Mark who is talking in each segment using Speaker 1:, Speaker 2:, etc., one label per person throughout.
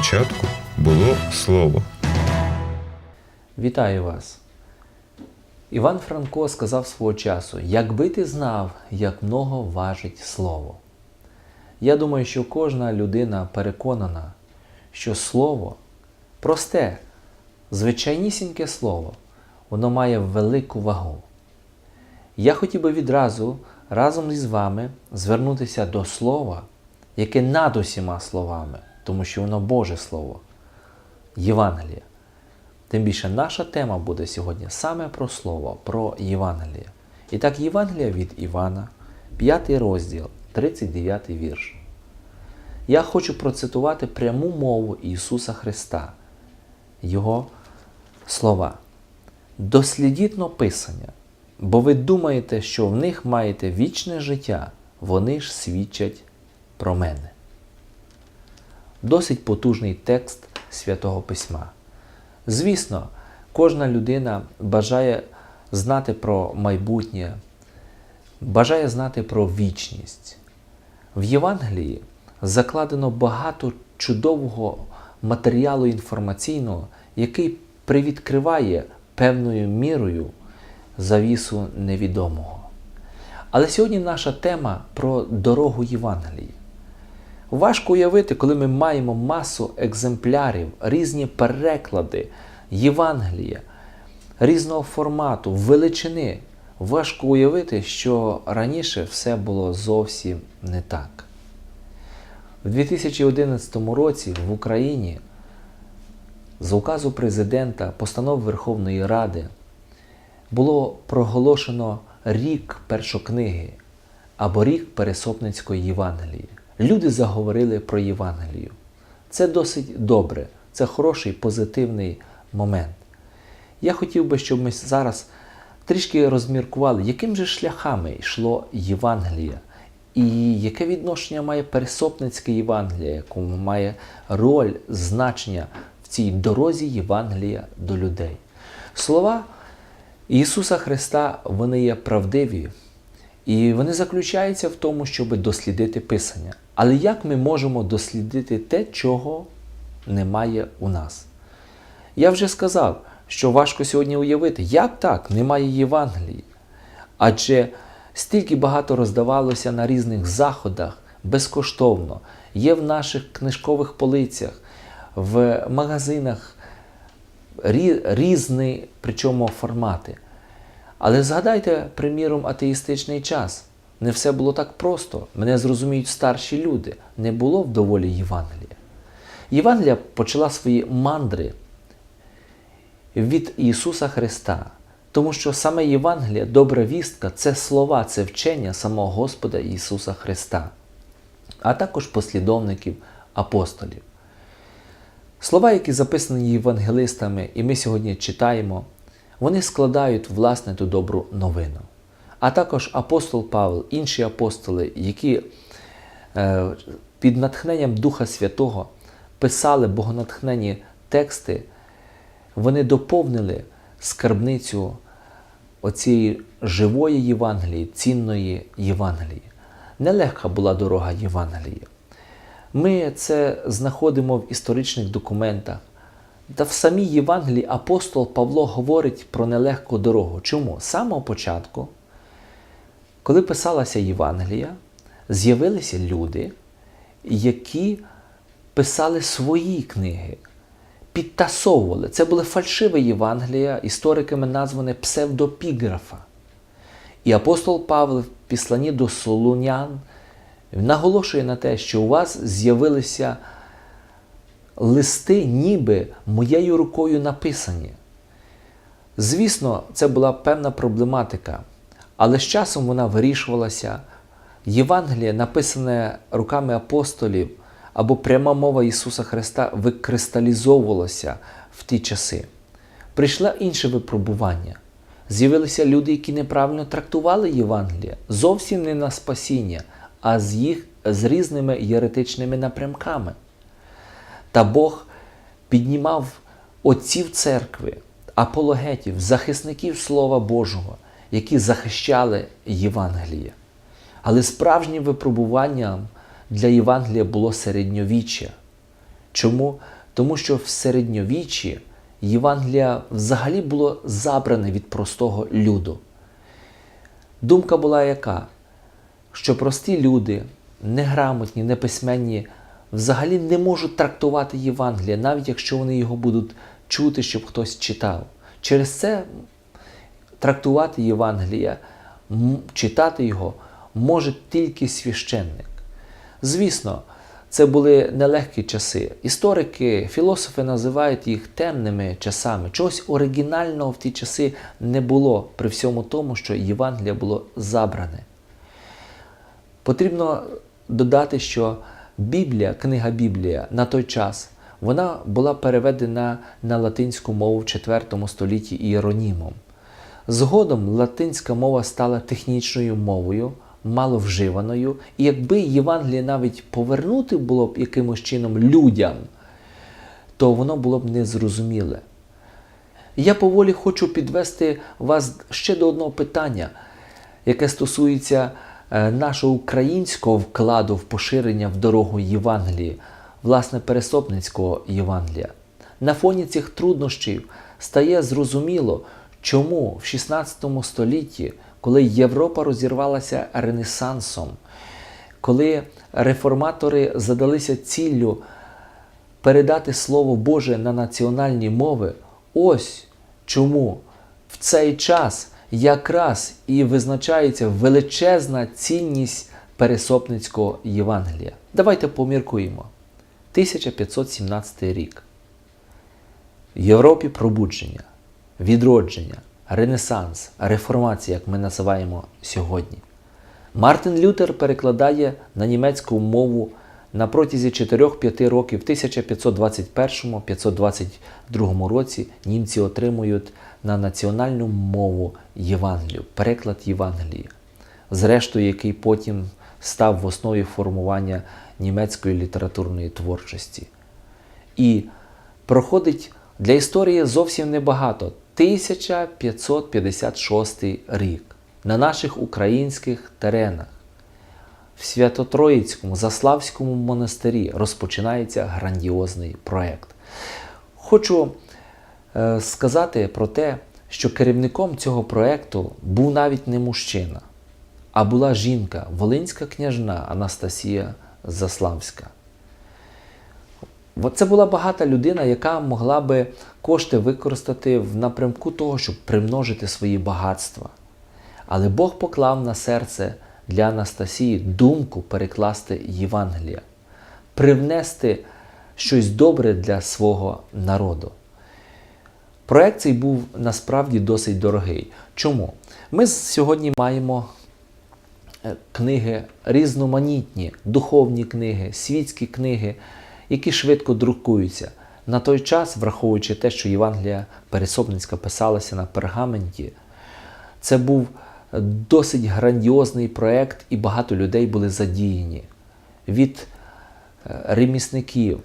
Speaker 1: початку було слово.
Speaker 2: Вітаю вас. Іван Франко сказав свого часу: якби ти знав, як много важить слово. Я думаю, що кожна людина переконана, що слово просте, звичайнісіньке слово, воно має велику вагу. Я хотів би відразу разом із вами звернутися до слова, яке над усіма словами, тому що воно Боже Слово, Євангеліє. Тим більше наша тема буде сьогодні саме про слово, про Євангеліє. І так, Євангелія від Івана, 5 розділ, 39 вірш. Я хочу процитувати пряму мову Ісуса Христа, Його слова. Дослідітно Писання, бо ви думаєте, що в них маєте вічне життя, вони ж свідчать про мене. Досить потужний текст Святого Письма. Звісно, кожна людина бажає знати про майбутнє, бажає знати про вічність. В Євангелії закладено багато чудового матеріалу інформаційного, який привідкриває певною мірою завісу невідомого. Але сьогодні наша тема про дорогу Євангелії. Важко уявити, коли ми маємо масу екземплярів, різні переклади Євангелія, різного формату, величини. Важко уявити, що раніше все було зовсім не так. У 2011 році в Україні з указу президента, постанов Верховної Ради було проголошено рік першокниги або рік Пересопницької Євангелії. Люди заговорили про Євангелію. Це досить добре, це хороший позитивний момент. Я хотів би, щоб ми зараз трішки розміркували, яким же шляхами йшло Євангелія, і яке відношення має Пересопницьке Євангеліє, якому має роль, значення в цій дорозі Євангелія до людей. Слова Ісуса Христа вони є правдиві, і вони заключаються в тому, щоб дослідити Писання. Але як ми можемо дослідити те, чого немає у нас? Я вже сказав, що важко сьогодні уявити, як так немає Євангелії. Адже стільки багато роздавалося на різних заходах безкоштовно, є в наших книжкових полицях, в магазинах різні, причому формати. Але згадайте, приміром, атеїстичний час. Не все було так просто. Мене зрозуміють старші люди. Не було вдоволі Євангелія. Євангелія почала свої мандри від Ісуса Христа. Тому що саме Євангелія, добра вістка це слова, це вчення самого Господа Ісуса Христа, а також послідовників апостолів. Слова, які записані євангелистами, і ми сьогодні читаємо, вони складають власне ту добру новину. А також апостол Павел, інші апостоли, які е, під натхненням Духа Святого писали богонатхнені тексти, вони доповнили скарбницю оцієї живої Євангелії, цінної Євангелії. Нелегка була дорога Євангелії. Ми це знаходимо в історичних документах. Та в самій Євангелії апостол Павло говорить про нелегку дорогу. Чому? З самого початку, коли писалася Євангелія, з'явилися люди, які писали свої книги, підтасовували. Це були фальшиві Євангелія, істориками назване псевдопіграфа. І апостол Павло в післанні до Солунян наголошує на те, що у вас з'явилися листи, ніби моєю рукою написані. Звісно, це була певна проблематика, але з часом вона вирішувалася. Євангеліє, написане руками апостолів, або пряма мова Ісуса Христа викристалізовувалася в ті часи. Прийшло інше випробування. З'явилися люди, які неправильно трактували Євангелія, зовсім не на спасіння, а з їх з різними єретичними напрямками. Та Бог піднімав отців церкви, апологетів, захисників Слова Божого, які захищали Євангеліє. Але справжнім випробуванням для Євангелія було середньовіччя. Чому? Тому що в середньовіччі Євангелія взагалі було забране від простого люду. Думка була яка? Що прості люди, неграмотні, неписьменні, взагалі не можуть трактувати Євангелія, навіть якщо вони його будуть чути, щоб хтось читав. Через це трактувати Євангелія, читати його може тільки священник. Звісно, це були нелегкі часи. Історики, філософи називають їх темними часами. Чогось оригінального в ті часи не було при всьому тому, що Євангелія було забране. Потрібно додати, що Біблія, книга Біблія на той час, вона була переведена на латинську мову в IV столітті іеронімом. Згодом латинська мова стала технічною мовою, маловживаною, і якби Євангеліє навіть повернути було б якимось чином людям, то воно було б незрозуміле. Я поволі хочу підвести вас ще до одного питання, яке стосується е, нашого українського вкладу в поширення в дорогу Євангелії, власне, пересопницького Євангелія. На фоні цих труднощів стає зрозуміло, чому в 16 столітті, коли Європа розірвалася Ренесансом, коли реформатори задалися ціллю передати Слово Боже на національні мови, ось чому в цей час якраз і визначається величезна цінність пересопницького Євангелія. Давайте поміркуємо. 1517 рік. В Європі пробудження, відродження, ренесанс, реформація, як ми називаємо сьогодні. Мартин Лютер перекладає на німецьку мову на протязі 4-5 років, в 1521-522 році німці отримують на національну мову Євангелію, переклад Євангелії, зрештою, який потім став в основі формування німецької літературної творчості. І проходить для історії зовсім небагато. 1556 рік на наших українських теренах в Свято-Троїцькому Заславському монастирі розпочинається грандіозний проєкт. Хочу е, сказати про те, що керівником цього проєкту був навіть не мужчина, а була жінка, волинська княжна Анастасія Заславська. От Це була багата людина, яка могла би кошти використати в напрямку того, щоб примножити свої багатства. Але Бог поклав на серце для Анастасії думку перекласти Євангелія, привнести щось добре для свого народу. Проект цей був насправді досить дорогий. Чому? Ми сьогодні маємо е, книги різноманітні, духовні книги, світські книги, які швидко друкуються. На той час, враховуючи те, що Євангелія Пересопницька писалася на пергаменті, це був досить грандіозний проєкт, і багато людей були задіяні. Від е, ремісників,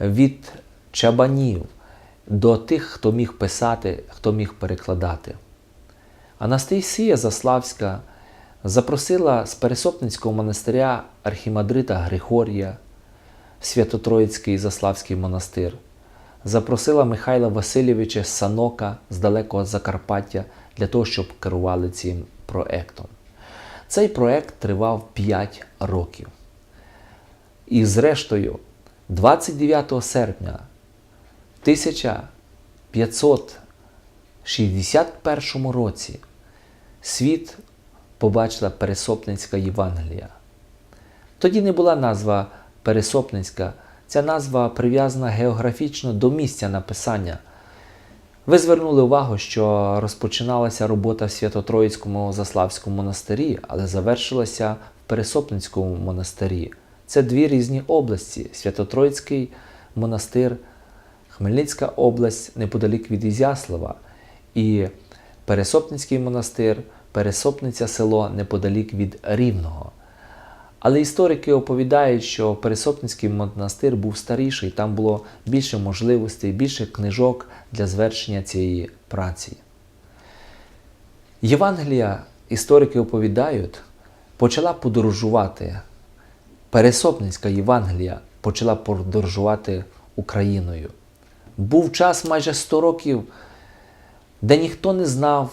Speaker 2: від чабанів до тих, хто міг писати, хто міг перекладати. Анастасія Заславська запросила з Пересопницького монастиря архімандрита Григорія, в Свято-Троїцький Заславський монастир, запросила Михайла Васильовича Санока з далекого Закарпаття для того, щоб керували цим проектом. Цей проект тривав 5 років. І зрештою, 29 серпня 1561 році світ побачила Пересопницька Євангелія. Тоді не була назва Пересопницька, ця назва прив'язана географічно до місця написання. Ви звернули увагу, що розпочиналася робота в Свято-Троїцькому Заславському монастирі, але завершилася в Пересопницькому монастирі. Це дві різні області: Свято-Троїцький монастир, Хмельницька область неподалік від Ізяслава, і Пересопницький монастир, Пересопниця село неподалік від Рівного. Але історики оповідають, що Пересопницький монастир був старіший, там було більше можливостей, більше книжок для звершення цієї праці. Євангелія, історики оповідають, почала подорожувати Пересопницька Євангелія почала подорожувати Україною. Був час майже 100 років, де ніхто не знав,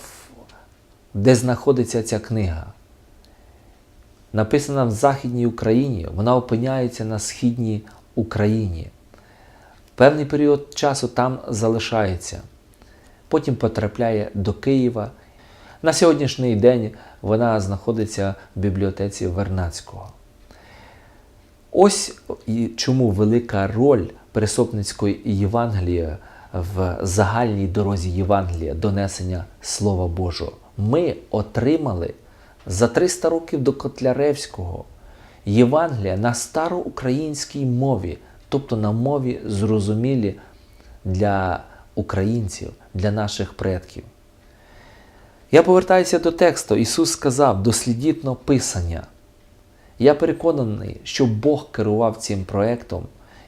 Speaker 2: де знаходиться ця книга. Написана в Західній Україні, вона опиняється на Східній Україні. Певний період часу там залишається. Потім потрапляє до Києва. На сьогоднішній день вона знаходиться в бібліотеці Вернацького. Ось і чому велика роль Пересопницької Євангелія в загальній дорозі Євангелія донесення Слова Божого. Ми отримали за 300 років до Котляревського Євангелія на староукраїнській мові, тобто на мові зрозумілі для українців, для наших предків. Я повертаюся до тексту. Ісус сказав: дослідітно Писання. Я переконаний, що Бог керував цим проектом,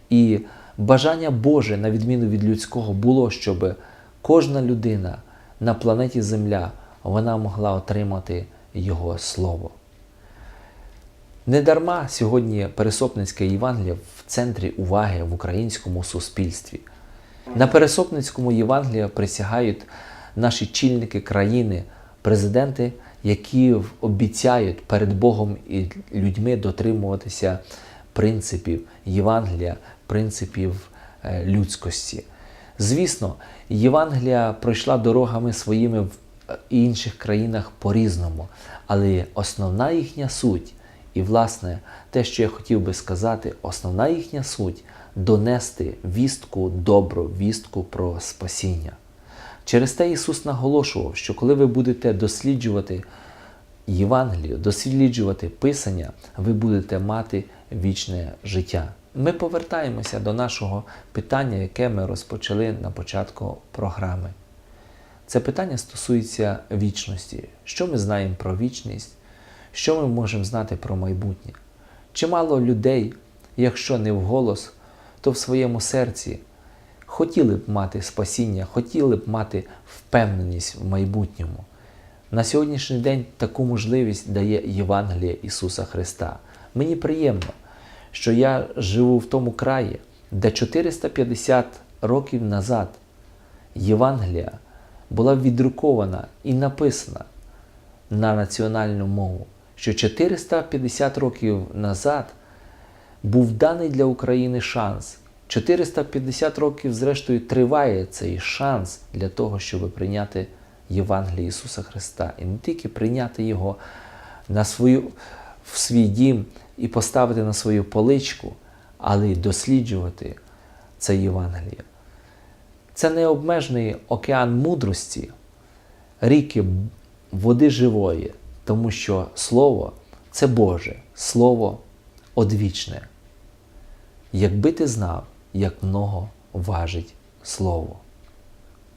Speaker 2: і бажання Боже, на відміну від людського, було, щоб кожна людина на планеті Земля вона могла отримати Його Слово. Недарма сьогодні Пересопницьке Євангеліє в центрі уваги в українському суспільстві. На Пересопницькому Євангелії присягають наші чільники країни, президенти, які обіцяють перед Богом і людьми дотримуватися принципів Євангелія, принципів е, людськості. Звісно, Євангелія пройшла дорогами своїми в інших країнах по-різному, але основна їхня суть, і, власне, те, що я хотів би сказати, основна їхня суть донести вістку, добру вістку про спасіння. Через те Ісус наголошував, що коли ви будете досліджувати Євангелію, досліджувати Писання, ви будете мати вічне життя. Ми повертаємося до нашого питання, яке ми розпочали на початку програми. Це питання стосується вічності. Що ми знаємо про вічність? Що ми можемо знати про майбутнє? Чимало людей, якщо не вголос, то в своєму серці хотіли б мати спасіння, хотіли б мати впевненість в майбутньому. На сьогоднішній день таку можливість дає Євангеліє Ісуса Христа. Мені приємно, що я живу в тому краї, де 450 років назад Євангелія була віддрукована і написана на національну мову, що 450 років назад був даний для України шанс. 450 років, зрештою, триває цей шанс для того, щоб прийняти Євангеліє Ісуса Христа. І не тільки прийняти Його на свою, в свій дім і поставити на свою поличку, але й досліджувати це Євангеліє. Це необмежений океан мудрості, ріки води живої, тому що Слово це Боже, Слово одвічне. Якби ти знав, як много важить Слово.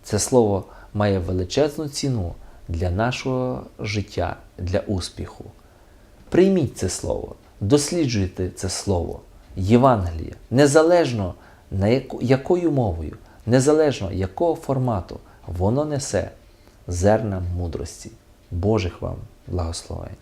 Speaker 2: Це Слово має величезну ціну для нашого життя, для успіху. Прийміть це Слово, досліджуйте це Слово, Євангеліє, незалежно на яку, якою мовою, незалежно якого формату воно несе зерна мудрості. Божих вам благословень!